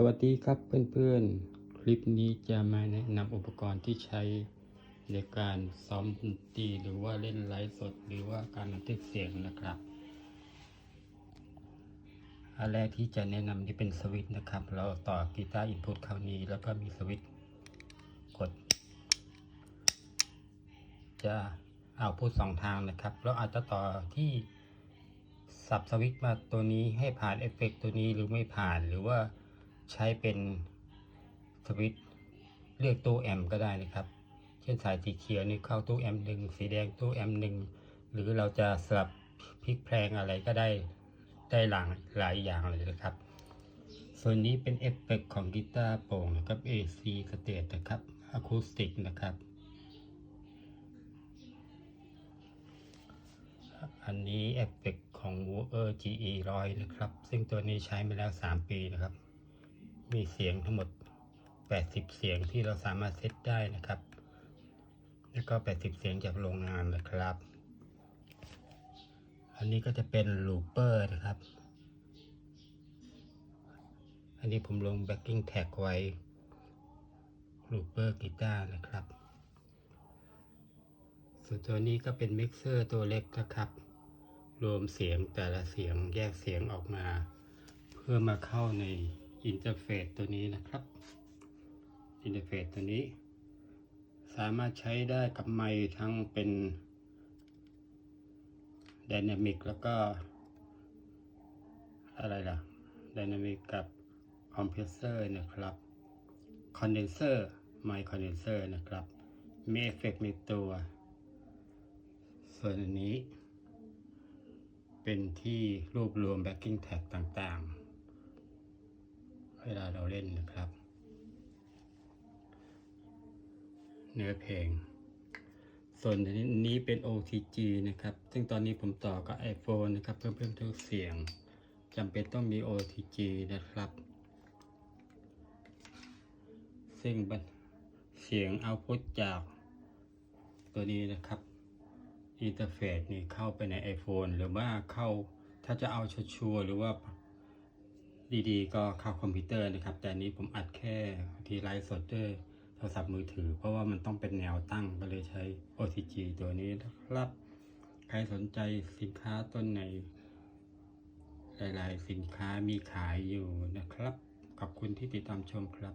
สวัสดีครับเพื่อนๆ คลิปนี้จะมาแนะนำอุปกรณ์ที่ใช้ในการซ้อมดนตรีหรือว่าเล่นไลฟ์สด หรือว่าการบันทึกเสียงนะครับ อันแรกที่จะแนะนำที่เป็นสวิตช์นะครับ เราต่อกีตาร์อินพุตเข้านี้แล้วก็มีสวิตช์กด จะเอาพุทสองทางนะครับ เราอาจจะต่อที่สับสวิตช์มาตัวนี้ให้ผ่านเอฟเฟกต์ตัวนี้หรือไม่ผ่านหรือว่า ใช้เป็นสวิตช์เลือกตู้แอมป์ก็ได้นะครับ เช่นสายสีเขียวนี่เข้าตู้แอมป์หนึ่งสีแดงตู้แอมป์หนึ่งหรือเราจะสลับพลิกแพลงอะไรก็ได้ได้หลางหลายอย่างเลยนะครับ ส่วนนี้เป็นเอฟเฟกต์ของกีตาร์โปร่งนะครับ AC สเตตนะครับอะคูสติกนะครับ อันนี้เอฟเฟกต์ของ w o o r GE 100 นะครับ ซึ่งตัวนี้ใช้มาแล้ว 3 ปีนะครับ มีเสียงทั้งหมด 80 เสียงที่เราสามารถเซตได้นะครับ แล้วก็ 80 เสียงจากโรงงานนะครับ อันนี้ก็จะเป็นลูเปอร์นะครับ อันนี้ผมลง backing tag ไว้ลูเปอร์กีตาร์นะครับ ส่วนตัวนี้ก็เป็นมิกเซอร์ตัวเล็กนะครับรวมเสียงแต่ละเสียงแยกเสียงออกมา เพื่อมาเข้าใน อินเทอร์เฟซตัวนี้นะครับ อินเทอร์เฟซตัวนี้ สามารถใช้ได้กับไมค์ทั้งเป็นไดนามิกแล้วก็ อะไรล่ะไดนามิกกับคอมเพรสเซอร์นะครับคอนเดนเซอร์ไมค์คอนเดนเซอร์นะครับ มีเอฟเฟกต์ในตัว ส่วนอันนี้ เป็นที่รวบรวม backing tag ต่างๆ เวลาเราเล่นนะครับ เนื้อเพลง ส่วนนนี้เป็น OTG นะครับ ซึ่งตอนนี้ผมต่อกับ iPhone นะครับ เพิ่มเพิ่มทุกเสียงจำเป็นต้องมี OTG นะครับ ซึ่งเสียงเอาพุตจากตัวนี้นะครับอินเทอร์เฟซนี่เข้าไปใน iPhone หรือว่าเข้าถ้าจะเอาชัวร์หรือว่า ดีๆ ก็เข้าคอมพิวเตอร์นะครับ แต่อันนี้ผมอัดแค่ทีไลฟ์สดด้วยโทรศัพท์มือถือ เพราะว่ามันต้องเป็นแนวตั้งก็เลยใช้ OCG ตัวนี้นะครับ ใครสนใจสินค้าต้นไหน หลายๆ สินค้ามีขายอยู่นะครับ ขอบคุณที่ติดตามชมครับ